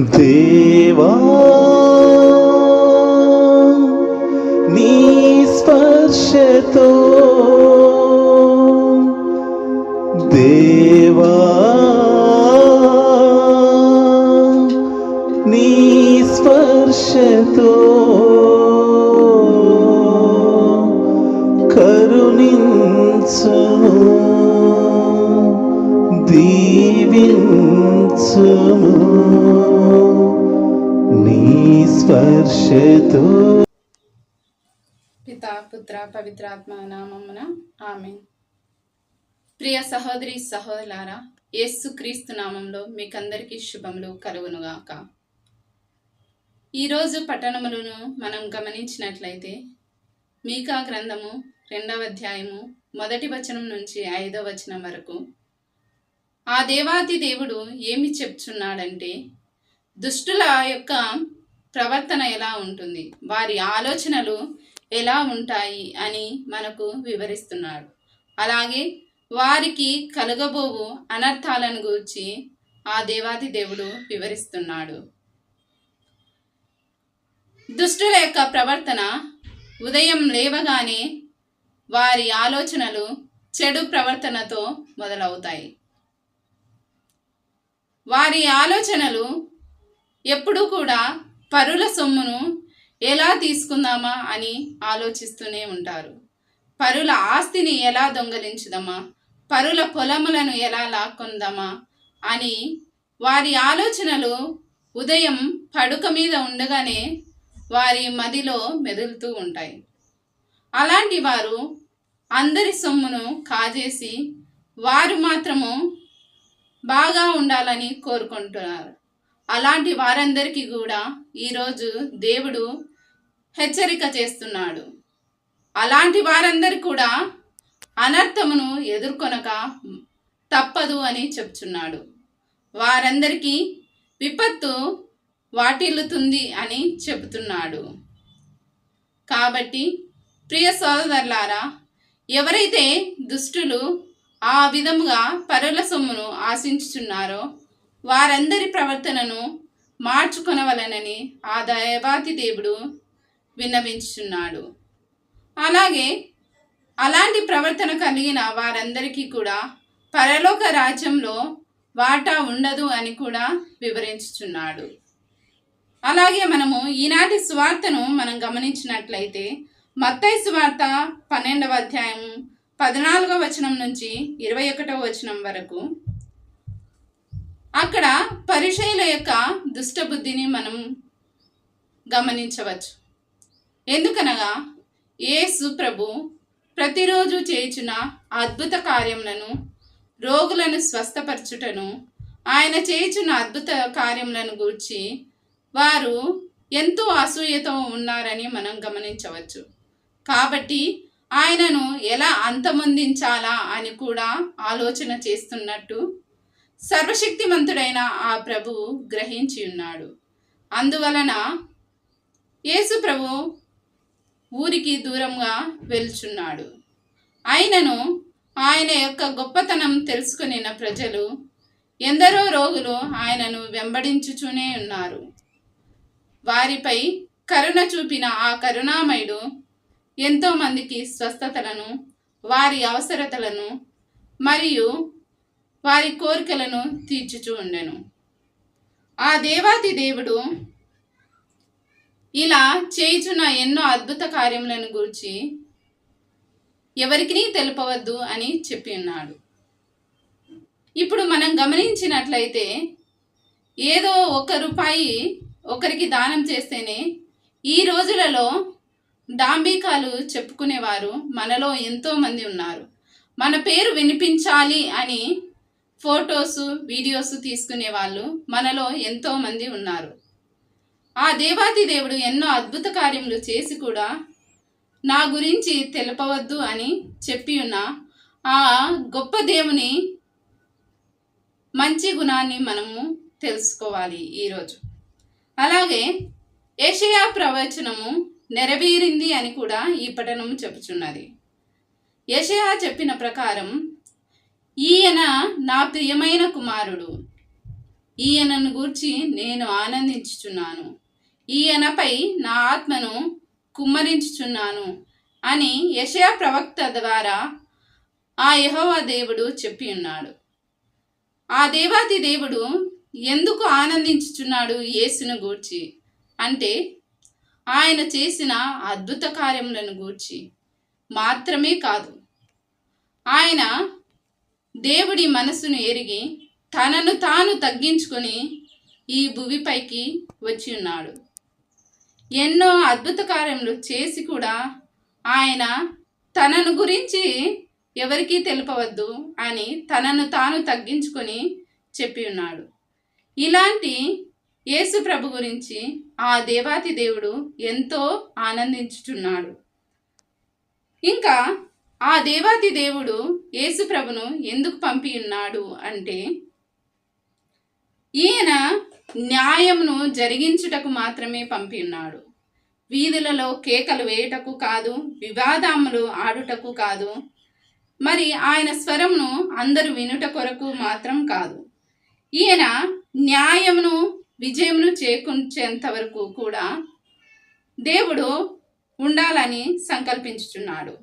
देवा దీవించుము నీ స్పర్శతో పితా పుత్ర పవిత్రాత్మ నామమున ఆమె ప్రియ సహోదరి సహోదరులారా యేసు క్రీస్తు నామంలో మీకందరికీ శుభములు కలుగునుగాక. ఈరోజు పట్టణములను మనం గమనించినట్లయితే మీకా గ్రంథము రెండవ అధ్యాయము మొదటి వచనం నుంచి ఐదవ వచనం వరకు ఆ దేవాది దేవుడు ఏమి చెప్తున్నాడంటే దుష్టుల యొక్క ప్రవర్తన ఎలా ఉంటుంది? వారి ఆలోచనలు ఎలా ఉంటాయి అని మనకు వివరిస్తున్నాడు. అలాగే వారికి కలగబోవు అనర్థాలను గూర్చి ఆ దేవాది దేవుడు వివరిస్తున్నాడు. దుష్టుల యొక్క ప్రవర్తన ఉదయం లేవగానే వారి ఆలోచనలు చెడు ప్రవర్తనతో మొదలవుతాయి. వారి ఆలోచనలు ఎప్పుడూ కూడా పరుల సొమ్మును ఎలా తీసుకుందామా అని ఆలోచిస్తూనే ఉంటారు. పరుల ఆస్తిని ఎలా దొంగలించుదామా? పరుల పొలములను ఎలా లాక్కుందామా? అని వారి ఆలోచనలు ఉదయం పడుక మీద ఉండగానే వారి మదిలో మెదులుతూ ఉంటాయి. అలాంటి వారు అందరి సొమ్మును కాజేసి వారు మాత్రము బాగా ఉండాలని కోరుకుంటున్నారు. అలాంటి వారందరికీ కూడా ఈరోజు దేవుడు హెచ్చరిక చేస్తున్నాడు. అలాంటి వారందరి కూడా అనర్థమును ఎదుర్కొనక తప్పదు అని చెప్తున్నాడు. వారందరికీ విపత్తు వాటిల్లుతుంది అని చెబుతున్నాడు. కాబట్టి ప్రియ సోదరులారా ఎవరైతే దుష్టులు ఆ విధముగా పరుల సొమ్మును ఆశించుచున్నారో వారందరి ప్రవర్తనను మార్చుకొనవలనని ఆ దైవాతి దేవుడు విన్నవించుచున్నాడు. అలాగే అలాంటి ప్రవర్తన కలిగిన వారందరికీ కూడా పరలోక రాజ్యంలో వాటా ఉండదు అని కూడా వివరించుచున్నాడు. అలాగే మనము ఈనాటి సువార్తను మనం గమనించినట్లయితే మత్తై సువార్త పన్నెండవ అధ్యాయం పద్నాలుగవ వచనం నుంచి ఇరవై ఒకటవ వచనం వరకు అక్కడ పరిచయుల యొక్క దుష్టబుద్ధిని మనం గమనించవచ్చు. ఎందుకనగా యేసు ప్రభు ప్రతిరోజు చేయుచున్న అద్భుత కార్యములను రోగులను స్వస్థపరచుటను ఆయన చేయుచున్న అద్భుత కార్యములను గూర్చి వారు ఎంతో అసూయతో ఉన్నారని మనం గమనించవచ్చు. కాబట్టి ఆయనను ఎలా అంతమొందించాలా అని కూడా ఆలోచన చేస్తున్నట్టు సర్వశక్తిమంతుడైన ఆ ప్రభువు గ్రహించి ఉన్నాడు. అందువలన యేసు ప్రభు ఊరికి దూరంగా వెళ్చున్నాడు. ఆయనను ఆయన యొక్క గొప్పతనం తెలుసుకునిన ప్రజలు ఎందరో రోగులు ఆయనను వెంబడించుచూనే ఉన్నారు. వారిపై కరుణ చూపిన ఆ కరుణామయుడు ఎంతోమందికి స్వస్థతలను వారి అవసరతలను మరియు వారి కోరికలను తీర్చుచూ ఉండెను. ఆ దేవాది దేవుడు ఇలా చేయుచున్న ఎన్నో అద్భుత కార్యములను గురించి ఎవరికి తెలుపవద్దు అని చెప్పి ఉన్నాడు. ఇప్పుడు మనం గమనించినట్లయితే ఏదో ఒక రూపాయి ఒకరికి దానం చేస్తేనే ఈ రోజులలో డాంబికాలు చెప్పుకునేవారు మనలో ఎంతోమంది ఉన్నారు. మన పేరు వినిపించాలి అని ఫొటోస్ వీడియోస్ తీసుకునే వాళ్ళు మనలో ఎంతోమంది ఉన్నారు. ఆ దేవాది దేవుడు ఎన్నో అద్భుత కార్యములు చేసి కూడా నా గురించి తెలపవద్దు అని చెప్పి ఉన్న ఆ గొప్ప దేవుని మంచి గుణాన్ని మనము తెలుసుకోవాలి ఈరోజు. అలాగే ఏషయా ప్రవచనము నెరవేరింది అని కూడా ఈ పఠనం చెప్పుచున్నది యషయా చెప్పిన ప్రకారం ఈయన నా ప్రియమైన కుమారుడు ఈయనను గూర్చి నేను ఆనందించుచున్నాను. ఈయనపై నా ఆత్మను కుమ్మరించుచున్నాను అని యశయా ప్రవక్త ద్వారా ఆ యహోవా దేవుడు చెప్పి ఉన్నాడు ఆ దేవాది దేవుడు ఎందుకు ఆనందించుచున్నాడు యేసును గూర్చి అంటే ఆయన చేసిన అద్భుత కార్యములను గూర్చి మాత్రమే కాదు ఆయన దేవుడి మనసును ఎరిగి తనను తాను తగ్గించుకొని ఈ భూమిపైకి వచ్చి ఉన్నాడు. ఎన్నో అద్భుత కార్యములు చేసి కూడా ఆయన తనను గురించి ఎవరికీ తెలుపవద్దు అని తనను తాను తగ్గించుకొని చెప్పి ఉన్నాడు. ఇలాంటి యేసు ప్రభు గురించి ఆ దేవాతి దేవుడు ఎంతో ఆనందించుచున్నాడు. ఇంకా ఆ దేవాతి దేవుడు యేసు ప్రభును ఎందుకు పంపి ఉన్నాడు అంటే ఈయన న్యాయమును జరిగించుటకు మాత్రమే పంపి ఉన్నాడు. వీధులలో కేకలు వేయుటకు కాదు వివాదములు ఆడుటకు కాదు మరి ఆయన స్వరంను అందరూ వినుట కొరకు మాత్రం కాదు. ఈయన న్యాయమును విజయమును చేకూర్చేంత వరకు కూడా దేవుడు ఉండాలని సంకల్పించుచున్నాడు.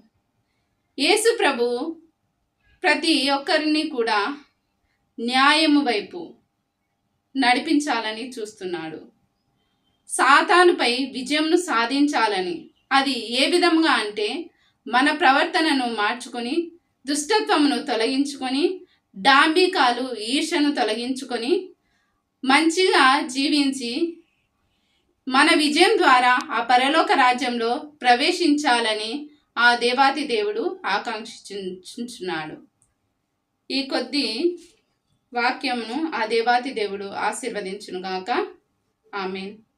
యేసు ప్రభు ప్రతి ఒక్కరిని కూడా న్యాయము వైపు నడిపించాలని చూస్తున్నాడు. సాతానుపై విజయంను సాధించాలని అది ఏ విధంగా అంటే మన ప్రవర్తనను మార్చుకొని దుష్టత్వమును తొలగించుకొని డాంబికాలు ఈర్షను తొలగించుకొని మంచిగా జీవించి మన విజయం ద్వారా ఆ పరలోక రాజ్యంలో ప్రవేశించాలని ఆ దేవాతి దేవుడు ఆకాంక్షించున్నాడు ఈ కొద్ది వాక్యమును ఆ దేవాతి దేవుడు ఆశీర్వదించునుగాక. ఆమెన్.